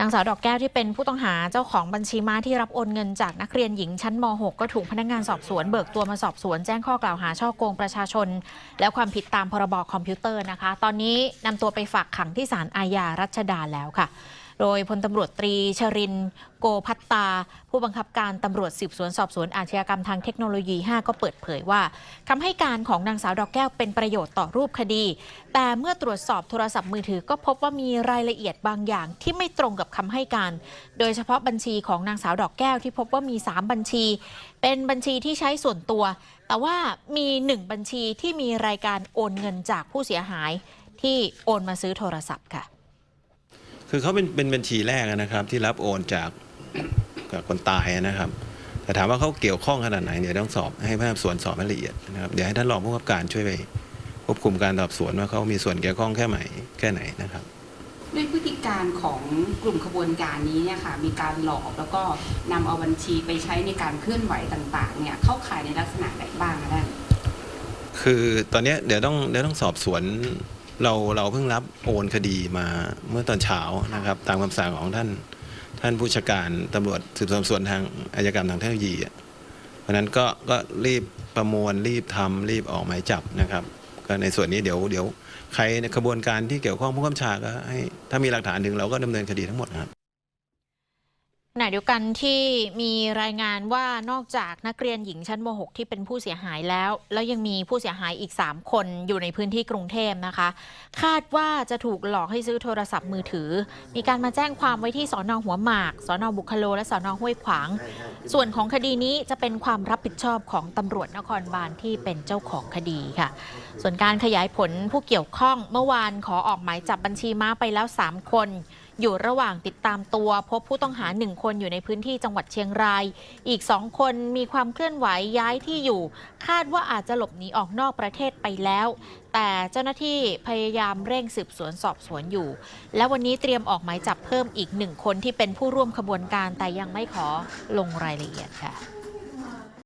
นางสาวดอกแก้วที่เป็นผู้ต้องหาเจ้าของบัญชีม้าที่รับโอนเงินจากนักเรียนหญิงชั้นม .6 ก็ถูกพนักงานสอบสวนเบิกตัวมาสอบสวนแจ้งข้อกล่าวหาช่อโกงประชาชน และความผิดตามพรบคอมพิวเตอร์นะคะ ตอนนี้นำตัวไปฝากขังที่ศาลอาญารัชดาแล้วค่ะ โดยพลตำรวจตรีชรินโกพัตตา ผู้บังคับการตำรวจสืบสวนสอบสวนอาชญากรรมทางเทคโนโลยี 5 ก็เปิดเผยว่าคำให้การของนางสาวดอกแก้วเป็นประโยชน์ต่อรูปคดี แต่เมื่อตรวจสอบโทรศัพท์มือถือก็พบว่ามีรายละเอียดบางอย่างที่ไม่ตรงกับคำให้การ โดยเฉพาะบัญชีของนางสาวดอกแก้วที่พบว่ามี 3 บัญชี เป็นบัญชีที่ใช้ส่วนตัว แต่ว่ามีหนึ่งบัญชีที่มีรายการโอนเงินจากผู้เสียหายที่โอนมาซื้อโทรศัพท์ค่ะ คือเขาเป็นเป็นบัญชีแรกนะครับ ที่รับโอนจากกับคนตายนะครับ แต่ถามว่าเขาเกี่ยวข้องขนาดไหนเดี๋ยวต้องสอบให้พนักงานสวนสอบให้ละเอียดนะครับเดี๋ยวให้ท่านรองผู้กำกับการช่วยไปควบคุมการสอบสวนว่าเขามีส่วนเกี่ยวข้องแค่ไหนแค่ไหนนะครับด้วยพฤติการของกลุ่มขบวนการนี้เนี่ยค่ะมีการหลอกแล้วก็นำเอาบัญชีไปใช้ในการเคลื่อนไหวต่างๆเนี่ยเข้าข่ายในลักษณะไหนบ้างคะท่านคือตอนเนี้ยเดี๋ยวต้องเดี๋ยวต้องสอบสวน เราเราเพิ่งรับโอนคดีมาเมื่อตอนเช้านะครับ ตามคำสั่งของท่านท่านผู้ชาการตำรวจสืบสวนสวนทางอายการทางเทคโนโลยีอะเพราะนั้นก็ก็รีบประมวลรีบทำรีบออกหมายจับนะครับ ก็ในส่วนนี้เดี๋ยวเดี๋ยวใครในกระบวนการที่เกี่ยวข้องผู้กำชาก็ให้ถ้ามีหลักฐานถึงเราก็ดำเนินคดีทั้งหมดนะครับ ขณะเดียวกันที่มีรายงานว่านอกจากนักเรียนหญิงชั้นม .6 ที่เป็นผู้เสียหายแล้ว แล้วยังมีผู้เสียหายอีก 3 คนอยู่ในพื้นที่กรุงเทพนะคะ คาดว่าจะถูกหลอกให้ซื้อโทรศัพท์มือถือ มีการมาแจ้งความไว้ที่สอนอหัวหมาก สอนอบุคโล และสอนอห้วยขวาง ส่วนของคดีนี้จะเป็นความรับผิดชอบของตำรวจนครบาลที่เป็นเจ้าของคดีค่ะ ส่วนการขยายผลผู้เกี่ยวข้องเมื่อวานขอออกหมายจับบัญชีม้าไปแล้ว 3 คน อยู่ระหว่างติดตามตัว พบผู้ต้องหา1คนอยู่ในพื้นที่จังหวัดเชียงราย อีก2คนมีความเคลื่อนไหวย้ายที่อยู่ คาดว่าอาจจะหลบหนีออกนอกประเทศไปแล้ว แต่เจ้าหน้าที่พยายามเร่งสืบสวนสอบสวนอยู่ และวันนี้เตรียมออกหมายจับเพิ่มอีกหนึ่งคนที่เป็นผู้ร่วมขบวนการแต่ยังไม่ขอลงรายละเอียดค่ะ